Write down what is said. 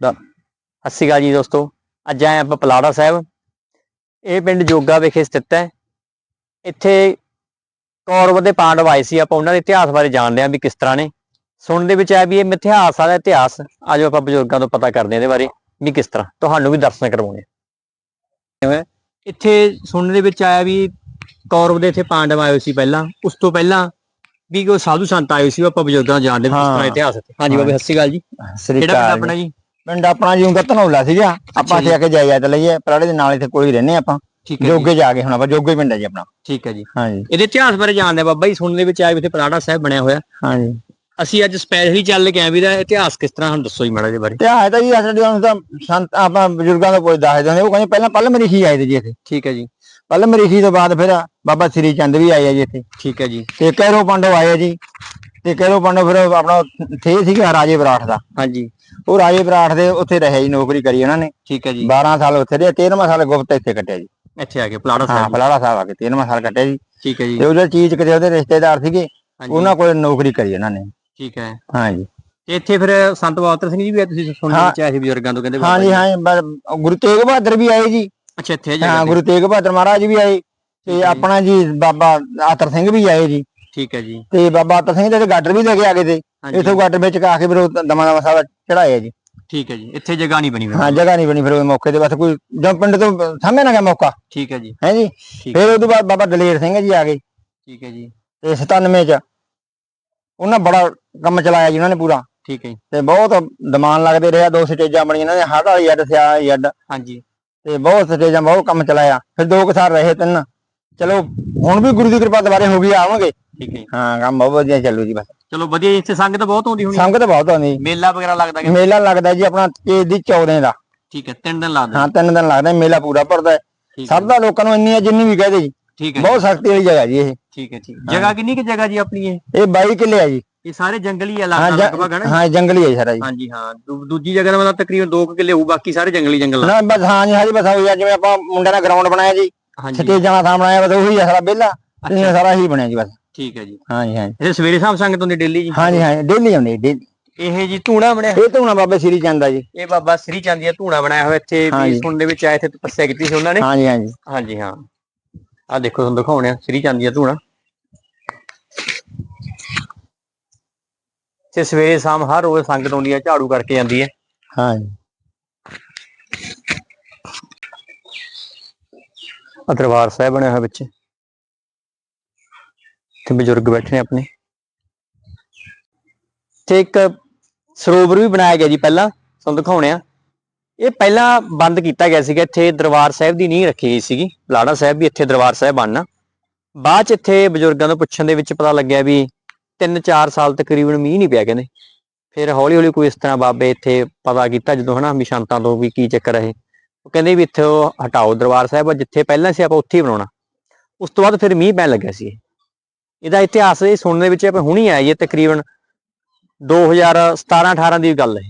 ਦਾ ਸਤਿ ਸ਼੍ਰੀ ਅਕਾਲ ਜੀ ਦੋਸਤੋ। ਅੱਜ ਆਏ ਆਪਾਂ ਪਲਾੜਾ ਸਾਹਿਬ। ਇਹ ਪਿੰਡ ਜੋਗਾ ਵਿਖੇ ਸਥਿਤ ਹੈ। ਇੱਥੇ ਕੌਰਵ ਦੇ ਪਾਂਡਵ ਆਏ ਸੀ। ਆਪਾਂ ਉਹਨਾਂ ਦੇ ਇਤਿਹਾਸ ਬਾਰੇ ਜਾਣਦੇ ਹਾਂ ਵੀ ਕਿਸ ਤਰ੍ਹਾਂ ਨੇ। ਸੁਣਨ ਦੇ ਵਿੱਚ ਆਇਆ ਵੀ ਇਹ ਮਿਥਿਹਾਸ ਦਾ ਇਤਿਹਾਸ। ਆਜੋ ਆਪਾਂ ਬਜ਼ੁਰਗਾਂ ਤੋਂ ਪਤਾ ਕਰਦੇ ਹਾਂ ਇਹਦੇ ਬਾਰੇ ਵੀ ਕਿਸ ਤਰ੍ਹਾਂ। ਤੁਹਾਨੂੰ ਵੀ ਦਰਸ਼ਨ ਕਰਵਾਉਣੇ ਆ। ਇੱਥੇ ਸੁਣਨ ਦੇ ਵਿੱਚ ਆਇਆ ਵੀ ਕੌਰਵ ਦੇ ਇੱਥੇ ਪਾਂਡਵ ਆਏ ਸੀ ਪਹਿਲਾਂ। ਉਸ ਤੋਂ ਪਹਿਲਾਂ ਵੀ ਕੋਈ ਸਾਧੂ ਸੰਤ ਆਏ ਸੀ। ਆਪਾਂ ਬਜ਼ੁਰਗਾਂ ਜਾਣਦੇ ਹਾਂ ਤਰ੍ਹਾਂ। ਇਤਿਹਾਸ ਹਾਂਜੀ ਬਾਬੇ ਸਤਿ ਸ਼੍ਰੀ ਅਕਾਲ ਜੀ। ਸ੍ਰੀ ਕਿਹੜਾ ਪਿੰਡ ਅਕਾਲ ਆਪਣਾ ਜੀ? ਪਿੰਡ ਆਪਣਾ ਜੀ ਉਂਗਾ ਧਨੌਲਾ ਸੀਗਾ ਆਪਾਂ ਜੀ। ਇੱਥੇ ਆ ਕੇ ਜਾਇਦਾਦ ਲਈਏ ਪਰਾੜੇ ਦੇ ਨਾਲ ਇੱਥੇ ਕੋਈ ਰਹਿੰਦੇ ਆਪਾਂ। ਠੀਕ ਹੈ ਜੀ। ਜੋਗੇ ਜਾ ਕੇ ਹੁਣ ਆਪਾਂ ਜੋਗੇ ਪਿੰਡ ਹੈ ਜੀ ਆਪਣਾ। ਠੀਕ ਹੈ ਜੀ। ਹਾਂਜੀ। ਇਹਦੇ ਇਤਿਹਾਸ ਬਾਰੇ ਜਾਣਦੇ ਆ ਬਾਬਾ ਜੀ ਸੁਣਨ ਦੇ ਵਿੱਚ ਆਇਆ ਵੀ ਇੱਥੇ ਪਰਾੜਾ ਸਾਹਿਬ ਬਣਿਆ ਹੋਇਆ। ਹਾਂਜੀ। ਅਸੀਂ ਅੱਜ ਸਪੈਸ਼ਲੀ ਚੱਲ ਕੇ ਆਏ ਵੀ ਇਹਦਾ ਇਤਿਹਾਸ ਕਿਸ ਤਰ੍ਹਾਂ ਹੁਣ ਦੱਸੋ ਜੀ ਮਾੜਾ ਦੇ ਬਾਰੇ। ਆਏ ਤਾਂ ਜੀ ਅਸਲ ਨੂੰ ਤਾਂ ਸੰਤ ਆਪਾਂ ਬਜ਼ੁਰਗਾਂ ਤੋਂ ਪੁੱਛ ਦੱਸਦੇ ਹੁੰਦੇ ਉਹ ਕਹਿੰਦੇ ਪਹਿਲਾਂ ਪੱਲ ਮਰੀਖੀ ਆਏ ਤੇ ਜੀ ਇੱਥੇ। ਠੀਕ ਹੈ ਜੀ। ਪੱਲ ਮਰੀਖੀ ਤੋਂ ਬਾਅਦ ਫਿਰ ਬਾਬਾ ਸ੍ਰੀ ਚੰਦ ਵੀ ਆਏ ਆ ਜੀ ਇੱਥੇ। ਠੀਕ ਹੈ ਜੀ। ਤੇ ਕੈਰੋ ਪਾਂਡਵ ਆਏ ਆ ਜੀ। ਤੇ ਕੈਰੋ ਪਾਂਡਵ ਫਿਰ ਆਪਣਾ ਥੇ ਸੀਗਾ ਰਾਜੇ ਵਿਰਾਟ ਦਾ। ਹਾਂਜੀ। ਉਹ ਰਾਜੇ ਵਿਰਾਟ ਦੇ ਉੱਥੇ ਰਹੇ ਜੀ ਨੌਕਰੀ ਕਰੀ ਉਹਨਾਂ ਨੇ। ਠੀਕ ਹੈ ਜੀ। 12 ਸਾਲ ਉੱਥੇ ਰਹੇ 13ਵਾਂ ਸਾਲ ਗੁਪਤ ਇੱਥੇ ਕੱਟਿਆ ਜੀ। ਇੱਥੇ ਆ ਕੇ ਪਲਾੜਾ ਹਾਂ ਸਾਹਿਬ ਫਲਾੜਾ ਸਾਹਿਬ ਆ ਕੇ 13ਵਾਂ ਸਾਲ ਕੱਟਿਆ ਜੀ। ਠੀਕ ਹੈ ਜੀ। ਤੇ ਉਹਦੇ ਚੀਜ਼ ਕਿਤੇ ਉਹਦੇ ਰਿਸ਼ਤੇਦਾਰ ਸੀਗੇ ਉਹਨਾਂ ਕੋਲ ਨੌਕਰੀ ਕਰੀ ਉਹਨਾਂ ਨੇ। ਠੀਕ ਹੈ। ਹਾਂਜੀ ਤੇ ਇੱਥੇ ਫਿਰ ਸੰਤ ਬਾਤਰ ਸਿੰਘ ਜੀ ਵੀ ਆਏ ਤੁਸੀਂ ਸੁਣਨ ਹਾਂ। ਵਿੱਚ ਆਏ ਸੀ ਬਜ਼ੁਰਗਾਂ ਤੋਂ ਕਹਿੰਦੇ ਹਾਂਜੀ ਜੀ। ਹਾਂ ਗੁਰੂ ਤੇਗ ਬਹਾਦਰ ਵੀ ਆਏ ਜੀ। ਅੱਛਾ ਇੱਥੇ ਹੈ ਹਾਂ ਗੁਰੂ ਤੇਗ ਬਹਾਦਰ ਮਹਾਰਾਜ ਵੀ ਆਏ। ਹੈ ਤੇ ਜੀ। ਆਪਣਾ ਜੀ ਬਾਬਾ ਆਤਰ ਸਿੰਘ ਵੀ ਆਏ ਜੀ। ਠੀਕ ਹੈ ਜੀ। ਤੇ ਬਾਬਾ ਆਤਰ ਸਿੰਘ ਦੇ ਗਾਡਰ ਵੀ ਲੈ ਕੇ ਆ ਗਏ ਤੇ ਹਾਂਜੀ। ਇਥੋਂ ਗਾਡਰ ਵਿੱਚ ਕਾ ਕੇ ਫਿਰ ਉਹ ਦਮਾ ਦਮਾ ਸਾਹਿਬ ਚੜਾਇਆ ਜੀ। ਠੀਕ ਹੈ ਜੀ ਇੱਥੇ ਜਗ੍ਹਾ ਨਹੀਂ ਬਣੀ ਹੋਈ। ਹਾਂ ਜਗ੍ਹਾ ਨਹੀਂ ਬਣੀ ਫਿਰ ਉਹ ਮੌਕੇ ਤੇ ਬਸ ਕੋਈ ਜਦ ਪਿੰਡ ਤੋਂ ਸਾਹਮਣੇ ਨਾ ਗਿਆ ਮੌਕਾ। ਠੀਕ ਹੈ ਜੀ। ਹੈ ਜੀ? ਠੀਕ। ਫਿਰ ਉਹ ਤੋਂ ਬਾਅਦ ਬਾਬਾ ਦਲੇਰ ਸਿੰਘ ਜੀ ਆ ਗਏ। ਠੀਕ ਹੈ ਜੀ। ਤੇ 97 ਚ ਉਹਨਾਂ ਬੜਾ ਕੰਮ ਚਲਾਇਆ ਜੀ ਉਹਨਾਂ ਨੇ ਪੂਰਾ। ਠੀਕ ਹੈ ਜੀ। ਤੇ ਬਹੁਤ ਦਮਾਨ ਲੱਗਦੇ ਰਿਹਾ ਦੋ ਸਟੇਜਾਂ ਬਣੀਆਂ ਇਹਨਾਂ ਨੇ ਹੜ ਵਾਲੀ ਅੱਡ ਸਿਆ ਵਾਲੀ ਅੱਡ। ਹਾਂਜੀ। ਤੇ ਬਹੁਤ ਸਟੇਜਾਂ ਬਹੁਤ ਕੰਮ ਚਲਾਇਆ। ਫਿਰ ਦੋ ਕੁ ਸਾਲ ਰਹੇ ਤਿੰਨ। ਚਲੋ ਹੁਣ ਵੀ ਗੁਰੂ ਦੀ ਕਿਰਪਾ ਦੁਬਾਰੇ ਹੋ ਗਈ ਆਵਾਂਗੇ। ਠੀਕ ਹੈ ਜੀ। ਹਾਂ ਕੰਮ ਬਹੁਤ ਵਧੀਆ ਚੱਲੂ ਜੀ ਬਸ। ਚਲੋ ਵਧੀਆ ਜੀ, ਇੱਥੇ ਸੰਗਤ ਬਹੁਤ ਆਉਂਦੀ ਹੋਣੀ। ਸੰਗਤ ਬਹੁਤ ਆਉਂਦੀ। ਮੇਲਾ ਵਗੈਰਾ ਲੱਗਦਾ ਕਿ ਮੇਲਾ ਲੱਗਦਾ ਜੀ ਆਪਣਾ ਤੇਜ ਦੀ 14 ਦਾ। ਠੀਕ ਹੈ ਤਿੰਨ ਦਿਨ ਲੱਗਦਾ ਹਾਂ ਤਿੰਨ ਦਿਨ ਲੱਗਦਾ ਮੇਲਾ ਪੂਰਾ ਭਰਦਾ ਹੈ। ਠੀਕ ਹੈ ਸਰਦਾ ਲੋਕਾਂ ਨੂੰ ਇੰਨੀ ਹੈ ਜਿੰਨੀ ਵੀ ਕਹਦੇ ਜੀ। ਠੀਕ ਹੈ ਬਹੁਤ ਸਖਤੀ ਵਾਲੀ ਜਗ੍ਹਾ ਜੀ ਇਹ। ਠੀਕ ਹੈ ਠੀਕ ਜਗ੍ਹਾ ਕਿੰਨੀ ਕਿ ਜਗ੍ਹਾ ਜੀ ਆਪਣੀ ਇਹ? ਇਹ 22 ਕਿੱਲੇ ਆ ਜੀ। ਇਹ ਸਾਰੇ ਜੰਗਲੀ ਹਾਂ ਇਲਾਕਾ ਜ- ਲਗਭਗ ਹੈ ਨਾ ਹਾਂ ਜੰਗਲੀ ਹੈ ਜੀ ਸਾਰਾ ਜੀ। ਹਾਂਜੀ ਹਾਂ। ਦੂ- ਦੂਜੀ ਜਗ੍ਹਾ ਦਾ ਮਤਲਬ ਤਕਰੀਬਨ 2 ਕਿੱਲੇ ਹੋਊ ਬਾਕੀ ਸਾਰੇ ਜੰਗਲੀ ਜੰਗਲ ਆ। ਨਾ ਬਸ ਹਾਂ ਜੀ ਹਾਂ ਜੀ ਬਸ ਉਹੀ ਆ ਜਿਵੇਂ ਆਪਾਂ ਮੁੰਡਿਆਂ ਦਾ ਗਰਾਊਂਡ ਬਣਾਇਆ ਜੀ। ਹਾਂਜੀ। ਸਟੇਜਾਂ ਦਾ ਥਾਂ ਬਣਾਇਆ ਬਸ ਉਹੀ ਆ ਸਾਰਾ ਵਿਹਲਾ। ਇਹ ਸਾਰਾ ਹੀ ਬਣਿਆ ਜੀ ਬਸ। ਠੀਕ ਹੈ ਜੀ। ਹਾਂ ਜੀ ਹਾਂ ਜੀ ਇਹ ਸਵੇਰੇ ਸ਼ਾਮ ਸੰਗਤ ਹੁੰਦੀ ਡੇਲੀ ਜੀ? ਹਾਂ ਜੀ ਹਾਂ ਡੇਲੀ ਆਉਂਦੇ ਡੇਲੀ। ਇਹ ਜੀ ਧੂਣਾ ਬਣਿਆ ਇਹ ਹੁਣ ਬਾਬੇ ਸ੍ਰੀ ਚੰਦ ਆ ਜੀ। ਇਹ ਬਾਬਾ ਸ੍ਰੀ ਚੰਦ ਦੀ ਧੂਣਾ ਬਣਾਇਆ ਹੋਇਆ ਇੱਥੇ ਹਾਂਜੀ। ਵੀ ਸੁਣ ਦੇ ਵਿੱਚ ਆਏ ਤੇ ਤਪੱਸਿਆ ਕੀਤੀ ਸੀ ਉਹਨਾਂ ਨੇ। ਹਾਂ ਜੀ ਹਾਂ ਜੀ ਹਾਂਜੀ ਹਾਂ। ਆ ਦੇਖੋ ਤੁਹਾਨੂੰ ਦਿਖਾਉਣੇ ਆ ਸ੍ਰੀ ਚੰਦ ਦੀ ਧੂਣਾ। ਤੇ ਸਵੇਰੇ ਸ਼ਾਮ ਹਰ ਰੋਜ਼ ਸੰਗਤ ਆਉਂਦੀ ਹੈ ਝਾੜੂ ਕਰਕੇ ਜਾਂਦੀ ਹੈ। ਹਾਂ ਜੀ ਆ ਦਰਬਾਰ ਸਾਹਿਬ ਬਣਿਆ ਹੋਇਆ ਵਿੱਚ। ਤੇ ਬਜ਼ੁਰਗ ਬੈਠੇ ਨੇ ਆਪਣੇ। ਤੇ ਇੱਕ ਸਰੋਵਰ ਵੀ ਬਣਾਇਆ ਗਿਆ ਜੀ ਪਹਿਲਾਂ, ਤੁਹਾਨੂੰ ਦਿਖਾਉਣੇ ਆ। ਇਹ ਪਹਿਲਾਂ ਬੰਦ ਕੀਤਾ ਗਿਆ ਸੀਗਾ, ਇੱਥੇ ਦਰਬਾਰ ਸਾਹਿਬ ਦੀ ਨੀਂਹ ਰੱਖੀ ਗਈ ਸੀਗੀ। ਲਾੜਾ ਸਾਹਿਬ ਵੀ ਇੱਥੇ ਦਰਬਾਰ ਸਾਹਿਬ ਬਣਨਾ ਬਾਅਦ ਚ ਇੱਥੇ ਬਜ਼ੁਰਗਾਂ ਤੋਂ ਪੁੱਛਣ ਦੇ ਵਿੱਚ ਪਤਾ ਲੱਗਿਆ ਵੀ 3-4 ਸਾਲ ਤਕਰੀਬਨ ਮੀਂਹ ਨਹੀਂ ਪਿਆ ਕਹਿੰਦੇ। ਫਿਰ ਹੌਲੀ ਹੌਲੀ ਕੋਈ ਇਸ ਤਰ੍ਹਾਂ ਬਾਬੇ ਇੱਥੇ ਪਤਾ ਕੀਤਾ ਜਦੋਂ ਹਨਾ ਵੀ ਤੋਂ ਵੀ ਕੀ ਚੱਕਰ ਹੈ ਉਹ ਕਹਿੰਦੇ ਵੀ ਇੱਥੇ ਉਹ ਹਟਾਓ ਦਰਬਾਰ ਸਾਹਿਬ, ਜਿੱਥੇ ਪਹਿਲਾਂ ਸੀ ਆਪਾਂ ਉੱਥੇ ਹੀ ਬਣਾਉਣਾ। ਉਸ ਤੋਂ ਬਾਅਦ ਫਿਰ ਮੀਂਹ ਪੈਣ ਲੱਗਿਆ ਸੀ ਇਹਦਾ ਇਤਿਹਾਸ ਇਹ ਸੁਣਨ ਦੇ ਵਿੱਚ ਆਪਾਂ ਹੁਣੀ ਆਇਆ ਇਹ ਤਕਰੀਬਨ 2017 18 ਦੀ ਗੱਲ ਹੈ।